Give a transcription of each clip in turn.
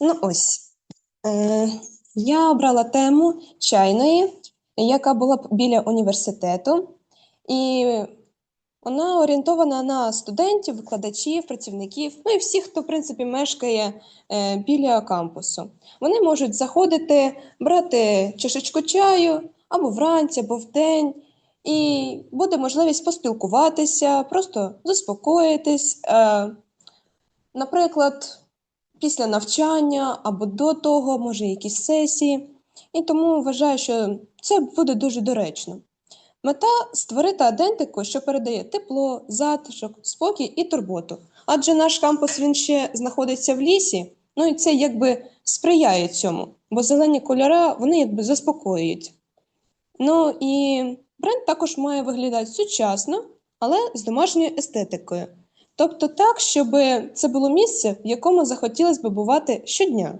Ну ось. Е, я обрала тему чайної, яка була біля університету, і вона орієнтована на студентів, викладачів, працівників, ну і всіх, хто, в принципі, мешкає е, біля кампусу. Вони можуть заходити, брати чашечку чаю або вранці, або вдень, і буде можливість поспілкуватися, просто заспокоїтись. Е, наприклад, після навчання або до того, може, якісь сесії. І тому вважаю, що це буде дуже доречно. Мета створити адентику, що передає тепло, затишок, спокій і турботу. Адже наш кампус він ще знаходиться в лісі, ну і це якби сприяє цьому, бо зелені кольори вони якби заспокоюють. Ну і бренд також має виглядати сучасно, але з домашньою естетикою. Тобто так, щоб це було місце, в якому захотілося б бувати щодня.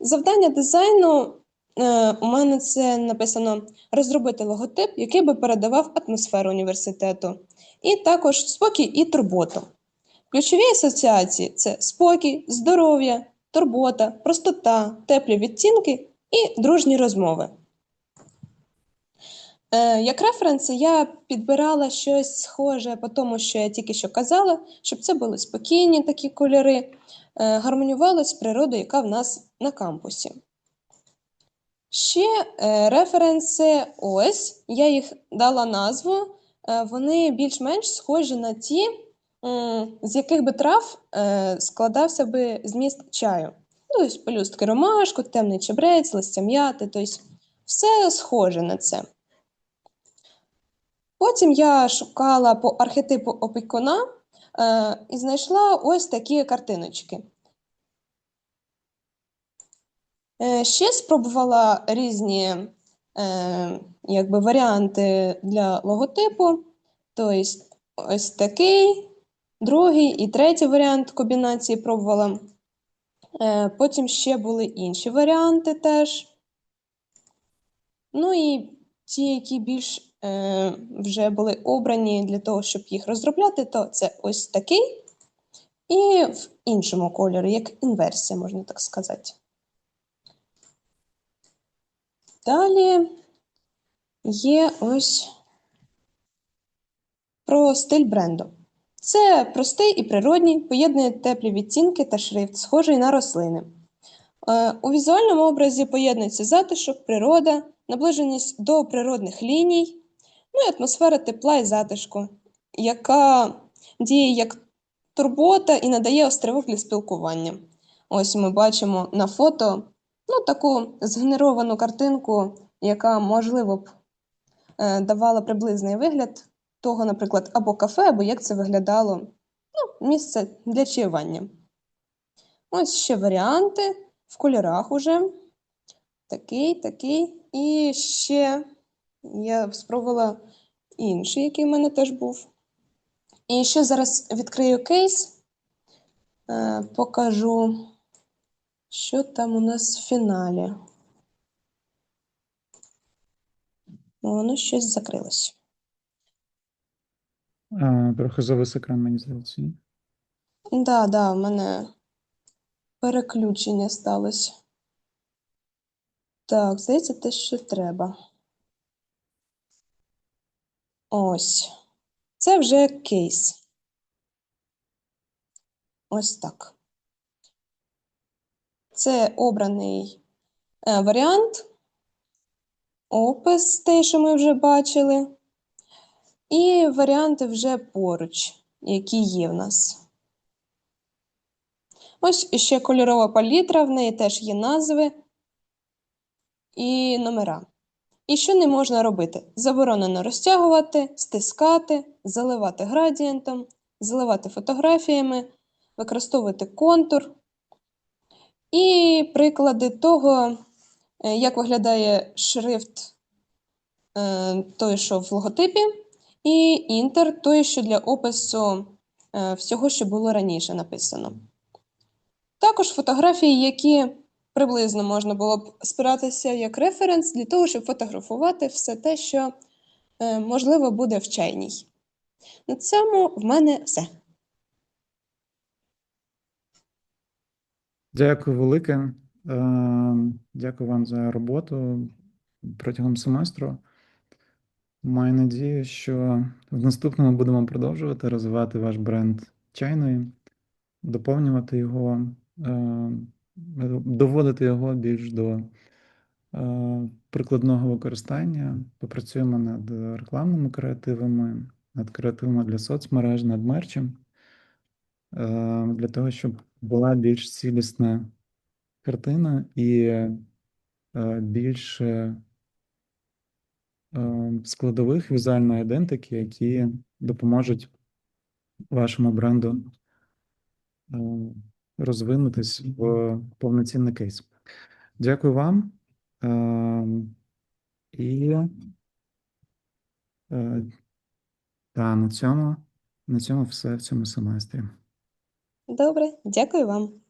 Завдання дизайну е, у мене це написано розробити логотип, який би передавав атмосферу університету, і також спокій і турботу. Ключові асоціації це спокій, здоров'я, турбота, простота, теплі відтінки і дружні розмови. Е, Як референс, я підбирала щось схоже по тому, що я тільки що казала, щоб це були спокійні такі кольори, е, гармонювали з природою, яка в нас на кампусі. Ще е, референси ось, я їх дала назву, е, вони більш-менш схожі на ті, з яких би трав складався би зміст чаю. Ось пелюстки ромашку, темний чебрець, листя м'яти, тобто все схоже на це. Потім я шукала по архетипу опікуна е, і знайшла ось такі картиночки. Е, ще спробувала різні е, якби, варіанти для логотипу. Тобто, ось такий, другий і третій варіант комбінації пробувала. Е, потім ще були інші варіанти теж. Ну і ті, які більш вже були обрані для того, щоб їх розробляти, то це ось такий і в іншому кольорі, як інверсія, можна так сказати. Далі є ось про стиль бренду. Це простий і природній, поєднує теплі відтінки та шрифт, схожий на рослини. Е, У візуальному образі поєднується затишок, природа, наближеність до природних ліній, ну і атмосфера тепла і затишку, яка діє як турбота і надає острівок для спілкування. Ось ми бачимо на фото ну, таку згенеровану картинку, яка, можливо, б е, давала приблизний вигляд того, наприклад, або кафе, або як це виглядало ну, місце для чаювання. Ось ще варіанти в кольорах уже. Такий, такий. І ще я спробувала інший, який в мене теж був. І ще зараз відкрию кейс, е, покажу, що там у нас в фіналі. Воно щось закрилось. А, трохи завис екран, мені здається. ні? Да, да, в мене переключення сталося. Так, здається, те, що треба. Ось. Це вже кейс. Ось так. Це обраний е, варіант, опис, те, що ми вже бачили, і варіанти вже поруч, які є в нас. Ось ще кольорова палітра, в неї теж є назви і номера. І що не можна робити? Заборонено розтягувати, стискати, заливати градієнтом, заливати фотографіями, використовувати контур. І приклади того, е, як виглядає шрифт е, той, що в логотипі, і інтер той, що для опису е, всього, що було раніше написано. Також фотографії, які приблизно можна було б спиратися як референс для того, щоб фотографувати все те, що е, можливо буде в чайній. На цьому в мене все. Дякую велике. Е, Дякую вам за роботу протягом семестру. Маю надію, що в наступному будемо продовжувати розвивати ваш бренд чайної, доповнювати його, е, доводити його більш до е, прикладного використання. Попрацюємо над рекламними креативами, над креативами для соцмереж, над мерчем, е, для того, щоб була більш цілісна картина і е, більше е, складових візуальної ідентики, які допоможуть вашому бренду розвинутись в повноцінний кейс. Дякую вам. Е, І е, та на цьому, на цьому все в цьому семестрі. Добре, дякую вам.